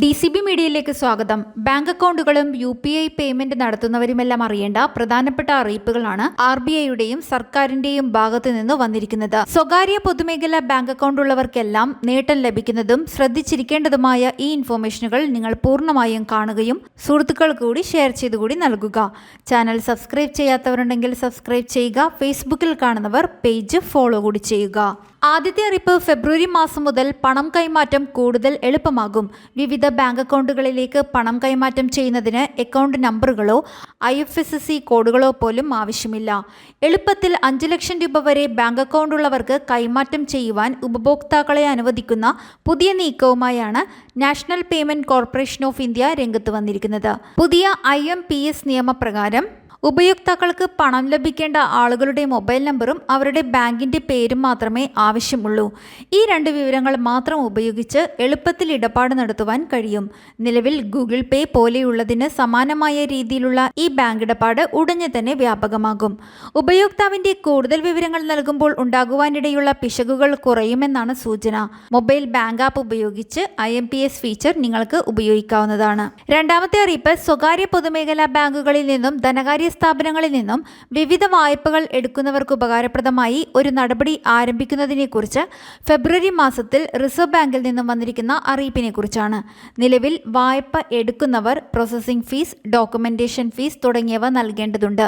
D C B മീഡിയയിലേക്ക് സ്വാഗതം. Bank അക്കൗണ്ടുകളും യു പി ഐ പേയ്മെന്റ് നടത്തുന്നവരുമെല്ലാം അറിയേണ്ട പ്രധാനപ്പെട്ട അറിയിപ്പുകളാണ് ആർ ബി ഐയുടെയും സർക്കാരിന്റെയും ഭാഗത്തു നിന്ന് വന്നിരിക്കുന്നത്. സ്വകാര്യ പൊതുമേഖലാ ബാങ്ക് അക്കൗണ്ട് ഉള്ളവർക്കെല്ലാം നേട്ടം ലഭിക്കുന്നതും ശ്രദ്ധിച്ചിരിക്കേണ്ടതുമായ ഈ ഇൻഫോർമേഷനുകൾ നിങ്ങൾ പൂർണമായും കാണുകയും സുഹൃത്തുക്കൾ കൂടി ഷെയർ ചെയ്തുകൂടി നൽകുക. ചാനൽ സബ്സ്ക്രൈബ് ചെയ്യാത്തവരുണ്ടെങ്കിൽ സബ്സ്ക്രൈബ് ചെയ്യുക. ഫേസ്ബുക്കിൽ കാണുന്നവർ പേജ് ഫോളോ കൂടി ചെയ്യുക. ആദ്യത്തെ അറിയിപ്പ് ഫെബ്രുവരി മാസം മുതൽ പണം കൈമാറ്റം കൂടുതൽ എളുപ്പമാകും. വിവിധ ബാങ്ക് അക്കൗണ്ടുകളിലേക്ക് പണം കൈമാറ്റം ചെയ്യുന്നതിന് അക്കൗണ്ട് നമ്പറുകളോ ഐ എഫ് എസ് സി കോഡുകളോ പോലും ആവശ്യമില്ല. എളുപ്പത്തിൽ അഞ്ച് ലക്ഷം രൂപ വരെ ബാങ്ക് അക്കൗണ്ട് ഉള്ളവർക്ക് കൈമാറ്റം ചെയ്യുവാൻ ഉപഭോക്താക്കളെ അനുവദിക്കുന്ന പുതിയ നീക്കവുമായാണ് national payment corporation of India രംഗത്ത് വന്നിരിക്കുന്നത്. പുതിയ ഐ എം പി എസ് നിയമപ്രകാരം ഉപയോക്താക്കൾക്ക് പണം ലഭിക്കേണ്ട ആളുകളുടെ മൊബൈൽ നമ്പറും അവരുടെ ബാങ്കിന്റെ പേരും മാത്രമേ ആവശ്യമുള്ളൂ. ഈ രണ്ട് വിവരങ്ങൾ മാത്രം ഉപയോഗിച്ച് എളുപ്പത്തിൽ ഇടപാട് നടത്തുവാൻ കഴിയും. നിലവിൽ ഗൂഗിൾ പേ പോലെയുള്ളതിന് സമാനമായ രീതിയിലുള്ള ഈ ബാങ്ക് ഇടപാട് ഉടനെ തന്നെ വ്യാപകമാകും. ഉപയോക്താവിന്റെ കൂടുതൽ വിവരങ്ങൾ നൽകുമ്പോൾ ഉണ്ടാകുവാനിടയുള്ള പിശകുകൾ കുറയുമെന്നാണ് സൂചന. മൊബൈൽ ബാങ്ക് ആപ്പ് ഉപയോഗിച്ച് I M P S feature നിങ്ങൾക്ക് ഉപയോഗിക്കാവുന്നതാണ്. രണ്ടാമത്തെ അറിയിപ്പ് സ്വകാര്യ പൊതുമേഖലാ ബാങ്കുകളിൽ നിന്നും ധനകാര്യ സ്ഥാപനങ്ങളിൽ നിന്നും വിവിധ വായ്പകൾ എടുക്കുന്നവർക്ക് ഉപകാരപ്രദമായി ഒരു നടപടി ആരംഭിക്കുന്നതിനെക്കുറിച്ച് ഫെബ്രുവരി മാസത്തിൽ റിസർവ് ബാങ്കിൽ നിന്നും വന്നിരിക്കുന്ന അറിയിപ്പിനെക്കുറിച്ചാണ്. നിലവിൽ വായ്പ എടുക്കുന്നവർ പ്രോസസ്സിംഗ് ഫീസ് ഡോക്യുമെന്റേഷൻ ഫീസ് തുടങ്ങിയവ നൽകേണ്ടതുണ്ട്.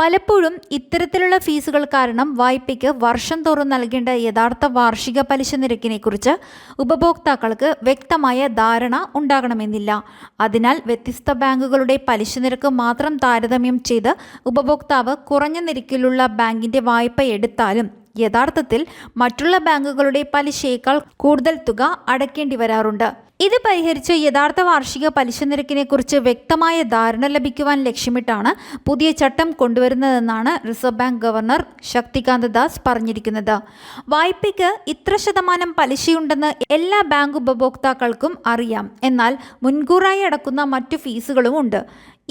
പലപ്പോഴും ഇത്തരത്തിലുള്ള ഫീസുകൾ കാരണം വായ്പയ്ക്ക് വർഷം തോറും നൽകേണ്ട യഥാർത്ഥ വാർഷിക പലിശ നിരക്കിനെക്കുറിച്ച് ഉപഭോക്താക്കൾക്ക് വ്യക്തമായ ധാരണ ഉണ്ടാകണമെന്നില്ല. അതിനാൽ വ്യത്യസ്ത ബാങ്കുകളുടെ പലിശ നിരക്ക് മാത്രം താരതമ്യം ചെയ്ത് ഉപഭോക്താവ് കുറഞ്ഞ നിരക്കിലുള്ള ബാങ്കിന്റെ വായ്പ എടുത്താലും യഥാർത്ഥത്തിൽ മറ്റുള്ള ബാങ്കുകളുടെ പലിശയേക്കാൾ കൂടുതൽ തുക അടയ്ക്കേണ്ടി വരാറുണ്ട്. ഇത് പരിഹരിച്ച് യഥാർത്ഥ വാർഷിക പലിശ നിരക്കിനെക്കുറിച്ച് വ്യക്തമായ ധാരണ ലഭിക്കുവാൻ ലക്ഷ്യമിട്ടാണ് പുതിയ ചട്ടം കൊണ്ടുവരുന്നതെന്നാണ് reserve bank governor Shaktikanta Das പറഞ്ഞിരിക്കുന്നത്. വായ്പയ്ക്ക് ഇത്ര ശതമാനം പലിശയുണ്ടെന്ന് എല്ലാ ബാങ്ക് ഉപഭോക്താക്കൾക്കും അറിയാം. എന്നാൽ മുൻകൂറായി അടക്കുന്ന മറ്റു ഫീസുകളും ഉണ്ട്.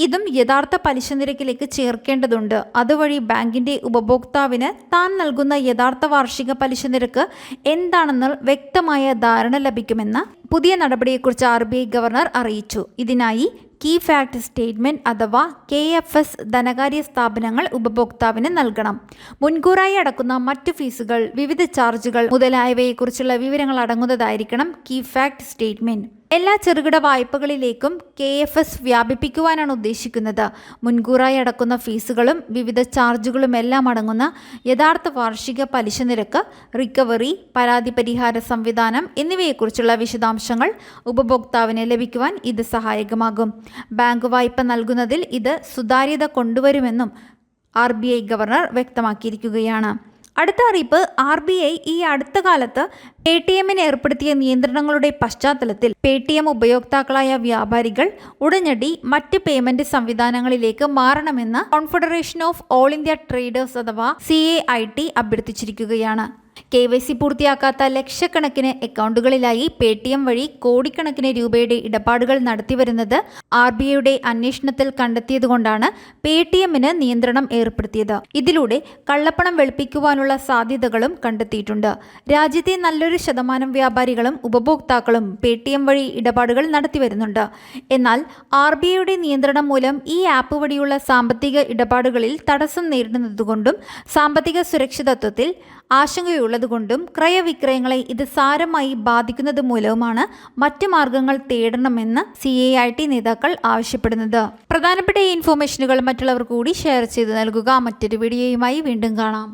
ഇതും യഥാർത്ഥ പലിശ നിരക്കിലേക്ക് ചേർക്കേണ്ടതുണ്ട്. അതുവഴി ബാങ്കിന്റെ ഉപഭോക്താവിന് താൻ നൽകുന്ന യഥാർത്ഥ വാർഷിക പലിശ നിരക്ക് എന്താണെന്ന് വ്യക്തമായ ധാരണ ലഭിക്കുമെന്ന് പുതിയ നടപടിയെക്കുറിച്ച് ആർ ബി ഐ ഗവർണർ അറിയിച്ചു. ഇതിനായി കീ ഫാക്ട് സ്റ്റേറ്റ്മെന്റ് അഥവാ കെ എഫ് എസ് ധനകാര്യ സ്ഥാപനങ്ങൾ ഉപഭോക്താവിന് നൽകണം. മുൻകൂറായി അടക്കുന്ന മറ്റ് ഫീസുകൾ വിവിധ ചാർജുകൾ മുതലായവയെക്കുറിച്ചുള്ള വിവരങ്ങൾ അടങ്ങുന്നതായിരിക്കണം കീ ഫാക്ട് സ്റ്റേറ്റ്മെന്റ്. എല്ലാ ചെറുകിട വായ്പകളിലേക്കും കെ എഫ് എസ് വ്യാപിപ്പിക്കുവാനാണ് ഉദ്ദേശിക്കുന്നത്. മുൻകൂറായി അടക്കുന്ന ഫീസുകളും വിവിധ ചാർജുകളും എല്ലാം അടങ്ങുന്ന യഥാർത്ഥ വാർഷിക പലിശ നിരക്ക് റിക്കവറി പരാതി പരിഹാര സംവിധാനം എന്നിവയെക്കുറിച്ചുള്ള വിശദാംശങ്ങൾ ഉപഭോക്താവിന് ലഭിക്കുവാൻ ഇത് സഹായകമാകും. ബാങ്ക് വായ്പ നൽകുന്നതിൽ ഇത് സുതാര്യത കൊണ്ടുവരുമെന്നും ആർ ഗവർണർ വ്യക്തമാക്കിയിരിക്കുകയാണ്. അടുത്ത അറിയിപ്പ് ആർ ബി ഐ ഈ അടുത്ത കാലത്ത് പേ ടി എമ്മിന് ഏർപ്പെടുത്തിയ നിയന്ത്രണങ്ങളുടെ പശ്ചാത്തലത്തിൽ പേ ടി എം ഉപയോക്താക്കളായ വ്യാപാരികൾ ഉടനടി മറ്റ് പേയ്മെന്റ് സംവിധാനങ്ങളിലേക്ക് മാറണമെന്ന് confederation of all India traders അഥവാ സി എ ഐ ടി അഭ്യർത്ഥിച്ചിരിക്കുകയാണ്. കെ വൈ സി പൂർത്തിയാക്കാത്ത ലക്ഷക്കണക്കിന് അക്കൗണ്ടുകളിലായി പേ ടി എം വഴി കോടിക്കണക്കിന് രൂപയുടെ ഇടപാടുകൾ നടത്തിവരുന്നത് ആർ ബി ഐയുടെ അന്വേഷണത്തിൽ കണ്ടെത്തിയതുകൊണ്ടാണ് പേ ടി എമ്മിന് നിയന്ത്രണം ഏർപ്പെടുത്തിയത്. ഇതിലൂടെ കള്ളപ്പണം വെളുപ്പിക്കുവാനുള്ള സാധ്യതകളും കണ്ടെത്തിയിട്ടുണ്ട്. രാജ്യത്തെ നല്ലൊരു ശതമാനം വ്യാപാരികളും ഉപഭോക്താക്കളും പേ ടി എം വഴി ഇടപാടുകൾ നടത്തിവരുന്നുണ്ട്. എന്നാൽ ആർ ബി ഐയുടെ നിയന്ത്രണം മൂലം ഈ ആപ്പ് വഴിയുള്ള സാമ്പത്തിക ഇടപാടുകളിൽ തടസ്സം നേരിടുന്നതുകൊണ്ടും സാമ്പത്തിക സുരക്ഷിതത്വത്തിൽ ആശങ്കയുള്ളതുകൊണ്ടും ക്രയവിക്രയങ്ങളെ ഇത് സാരമായി ബാധിക്കുന്നത് മൂലവുമാണ് മറ്റു മാർഗങ്ങൾ തേടണമെന്ന് സി എ ഐ ടി നേതാക്കൾ ആവശ്യപ്പെടുന്നത്. പ്രധാനപ്പെട്ട ഈ ഇൻഫോർമേഷനുകൾ മറ്റുള്ളവർ കൂടി ഷെയർ ചെയ്ത് നൽകുക. മറ്റൊരു വീഡിയോയുമായി വീണ്ടും കാണാം.